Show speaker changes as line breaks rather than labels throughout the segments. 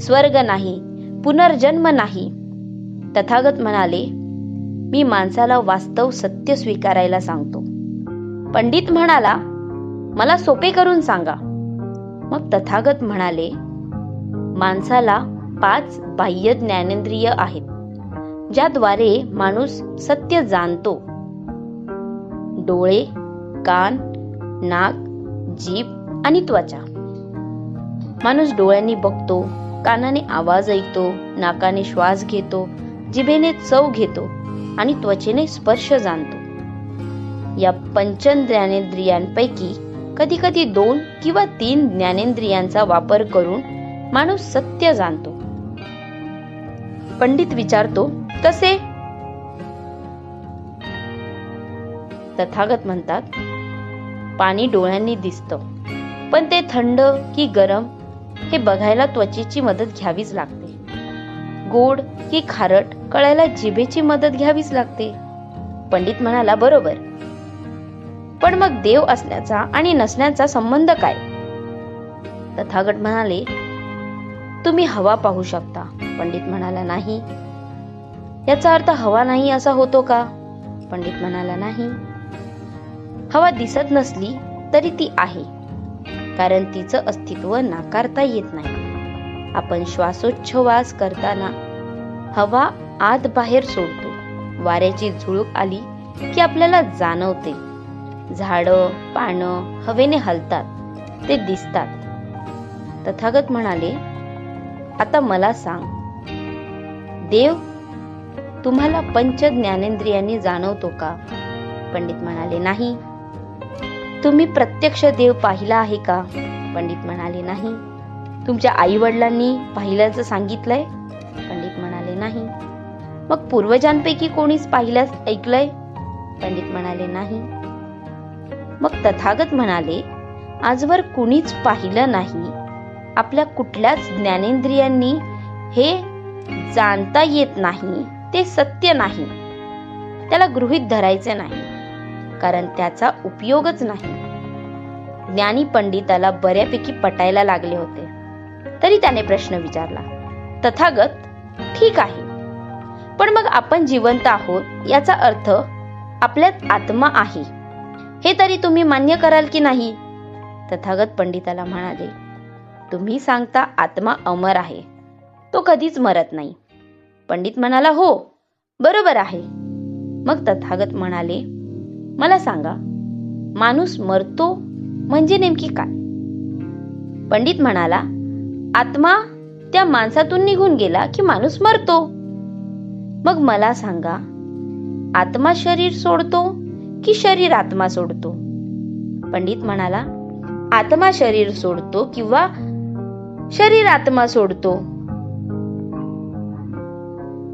स्वर्ग नाही पुनर्जन्म नाही. तथागत म्हणाले मी माणसाला वास्तव सत्य स्वीकारायला सांगतो. पंडित म्हणाला मला सोपे करून सांगा. मग तथागत म्हणाले माणसाला पाच बाह्य ज्ञानेंद्रिय आहेत ज्याद्वारे माणूस सत्य जाणतो. डोळे कान नाक जीभ आणि त्वचा. माणूस डोळ्यांनी बघतो कानाने आवाज ऐकतो नाकाने श्वास घेतो जिभेने चव घेतो आणि त्वचेने स्पर्श जाणतो. या पंच कधी कधी दोन किंवा तीन ज्ञानेंद्रियांचा वापर करून माणूस सत्य जाणतो. पंडित विचारतो कसे तथागत म्हणतात पाणी डोळ्यांनी दिसतं पण ते थंड की गरम हे बघायला त्वचेची मदत घ्यावीच लागते. गोड की खारट कळायला जिभेची मदत घ्यावीच लागते. पंडित म्हणाला बरोबर. पण मग देव असण्याचा आणि नसण्याचा संबंध काय? तथागत म्हणाले तुम्ही हवा पाहू शकता. पंडित म्हणाला नाही. याचा अर्थ हवा नाही असा होतो का? पंडित म्हणाला नाही. हवा दिसत नसली तरी ती आहे. कारण तिचं अस्तित्व नाकारता येत नाही. आपण श्वासोच्छवास करताना हवा आत बाहेर सोडतो. वाऱ्याची झुळूक आली की आपल्याला जाणवते. झाडं पानं हवेने हलतात. ते दिसतात. तथागत म्हणाले आता मला सांग. देव तुम्हाला पंच ज्ञानेंद्रियांनी जाणवतो का? पंडित म्हणाले नाही. तुम्ही प्रत्यक्ष देव पाहिला आहे का? पंडित म्हणाले नाही. तुमच्या आई वडिलांनी पाहिल्याचं सांगितलंय? पंडित म्हणाले नाही. मग पूर्वजांपैकी कोणीच पाहिल्यास ऐकलंय? पंडित म्हणाले नाही. मग तथागत म्हणाले आजवर कुणीच पाहिलं नाही. आपल्या कुठल्याच ज्ञानेंद्रियांनी हे जाणता येत नाही. ते सत्य नाही. त्याला गृहित धरायचे नाही. कारण त्याचा उपयोगच नाही. ज्ञानी पंडिताला बऱ्यापैकी पटायला लागले होते. तरी त्याने प्रश्न विचारला तथागत ठीक आहे. पण मग आपण जिवंत आहोत याचा अर्थ आपल्यात आत्मा आहे. हे तरी तुम्ही मान्य कराल की नाही? तथागत पंडिताला म्हणाले तुम्ही सांगता आत्मा अमर आहे. तो कधीच मरत नाही. पंडित म्हणाला हो बरोबर आहे. मग तथागत म्हणाले मला सांगा माणूस मरतो म्हणजे नेमकी काय? पंडित म्हणाला आत्मा त्या माणसातून निघून गेला की माणूस मरतो. मग मला सांगा आत्मा शरीर सोडतो की शरीर आत्मा सोडतो? पंडित म्हणाला आत्मा शरीर सोडतो किंवा शरीर आत्मा सोडतो?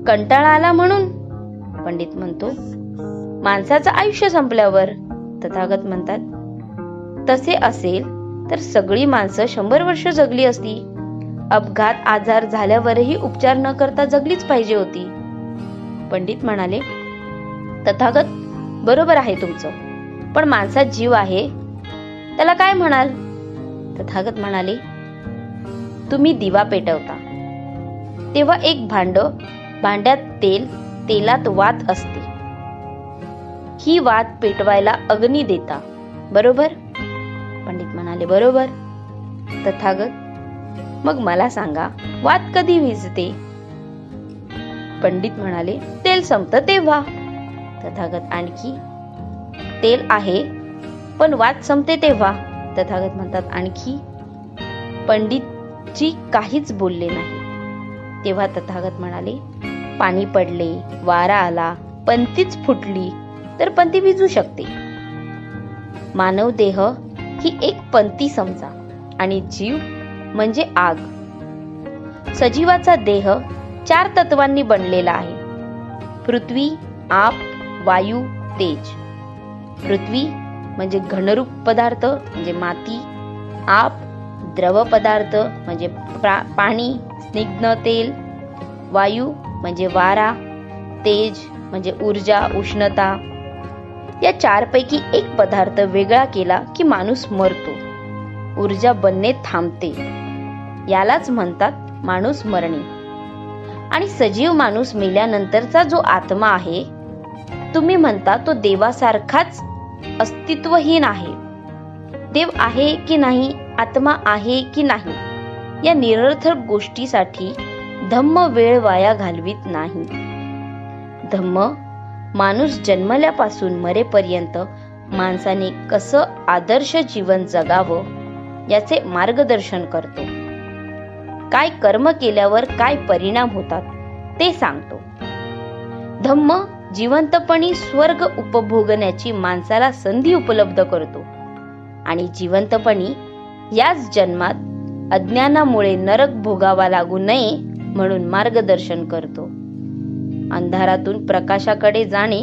कंटाळा आला म्हणून पंडित म्हणतो माणसाचं आयुष्य संपल्यावर तथागत म्हणतात तसे असेल तर सगळी माणसं शंभर वर्ष जगली असती. अपघात आजार झाल्यावरही उपचार न करता जगलीच पाहिजे होती. पंडित म्हणाले तथागत बरोबर आहे तुमचं पण माणसात जीव आहे. त्याला काय म्हणाल? तथागत म्हणाले तुम्ही दिवा पेटवता. तेव्हा एक भांड भांड्यात तेल तेलात वात असते. ही वात पेटवायला अग्नी देता. बरोबर? म्हणाले बरोबर. तथागत मग मला सांगा वाद कधी विजते पंडित म्हणाले तेल संपत तेव्हा. तथागत आणखी? तेल आहे पण वाद संपते तेव्हा. तथागत म्हणतात आणखी? पंडितजी काहीच बोलले नाही. तेव्हा तथागत म्हणाले पाणी पडले वारा आला पंतीच फुटली तर पंती विजू शकते. मानव देह ही एक पंती समजा आणि जीव म्हणजे आग. सजीवाचा देह चार तत्वांनी बनलेला आहे. पृथ्वी आप वायू तेज. पृथ्वी म्हणजे घनरूप पदार्थ म्हणजे माती. आप द्रव पदार्थ म्हणजे पाणी स्निग्ध तेल. वायू म्हणजे वारा. तेज म्हणजे ऊर्जा उष्णता. या चारपैकी एक पदार्थ वेगळा केला की माणूस मरतो. ऊर्जा बनणे थांबते. यालाच म्हणतात माणूस मरणे. आणि सजीव माणूस मेल्यानंतरचा जो आत्मा आहे तुम्ही म्हणता तो देवासारखाच अस्तित्वहीन आहे. देव आहे की नाही आत्मा आहे की नाही या निरर्थक गोष्टीसाठी धम्म वेळ वाया घालवित नाही. धम्म माणूस जन्मल्यापासून मरेपर्यंत माणसाने कसं आदर्श जीवन जगावं याचे मार्गदर्शन करतो. काय कर्म केल्यावर काय परिणाम होतात ते सांगतो. धम्म जिवंतपणी स्वर्ग उपभोगण्याची माणसाला संधी उपलब्ध करतो आणि जिवंतपणी याच जन्मात अज्ञानामुळे नरक भोगावा लागू नये म्हणून मार्गदर्शन करतो. अंधारातून प्रकाशाकडे जाणे